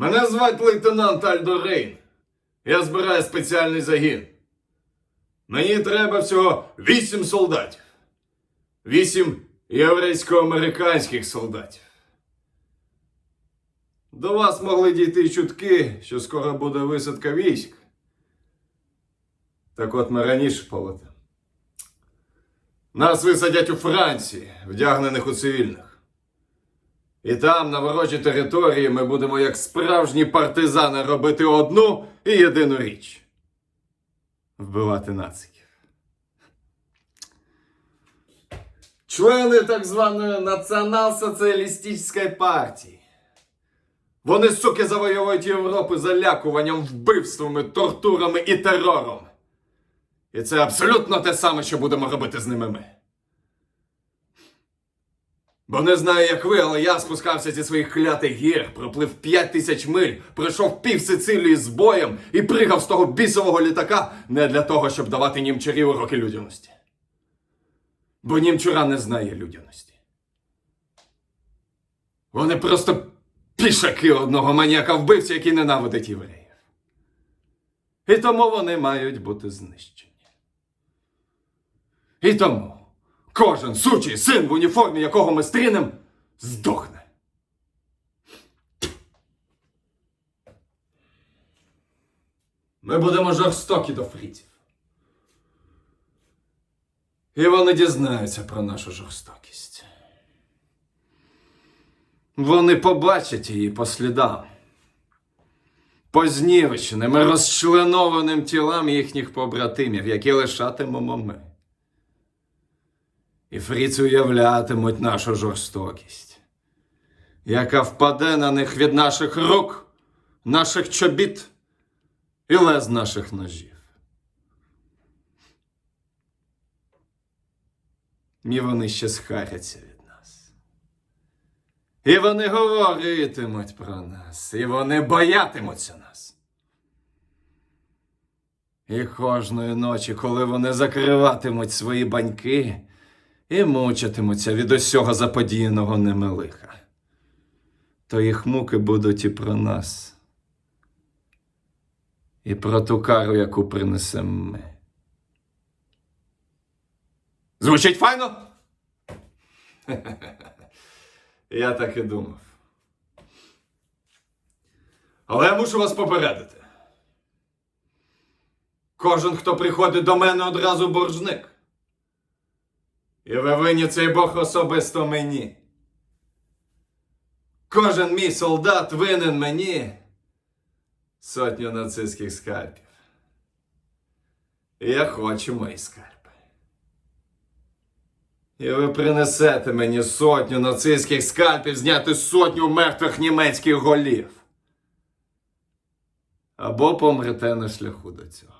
Мене звати лейтенант Альдо Рейн. Я збираю спеціальний загін. Мені треба всього вісім солдатів. Вісім єврейсько-американських солдатів. До вас могли дійти чутки, що скоро буде висадка військ. Так от ми раніше полетимо. Нас висадять у Франції, вдягнених у цивільних. І там, на ворожій території, ми будемо як справжні партизани робити одну і єдину річ вбивати нациків. Члени так званої націонал-соціалістичної партії. Вони, суки, завоюють Європу залякуванням, вбивствами, тортурами і терором. І це абсолютно те саме, що будемо робити з ними ми. Бо не знаю, як ви, але я спускався зі своїх клятих гір, проплив п'ять тисяч миль, пройшов пів Сицилії з боєм і пригав з того бісового літака не для того, щоб давати німчарі уроки людяності. Бо німчура не знає людяності. Вони просто пішаки одного маніяка вбивця, який ненавидить євреїв. І тому вони мають бути знищені. І тому кожен сучий син в уніформі, якого ми стрінем, здохне. Ми будемо жорстокі до фріців. І вони дізнаються про нашу жорстокість. Вони побачать її по слідам, по знівеченим розчленованим тілам їхніх побратимів, які лишатимемо ми. І фріці уявлятимуть нашу жорстокість, яка впаде на них від наших рук, наших чобіт і лез наших ножів. І вони ще схаряться від нас. І вони говоритимуть про нас, і вони боятимуться нас. І кожної ночі, коли вони закриватимуть свої баньки і мучитимуться від усього заподіяного ними лиха, то їх муки будуть і про нас, і про ту кару, яку принесемо ми. Звучить файно? Я так і думав. Але я мушу вас попередити. Кожен, хто приходить до мене, одразу боржник. І ви винні цей Бог особисто мені. Кожен мій солдат винен мені сотню нацистських скальпів. І я хочу мої скальпи. І ви принесете мені сотню нацистських скальпів зняти сотню мертвих німецьких голів. Або помрете на шляху до цього.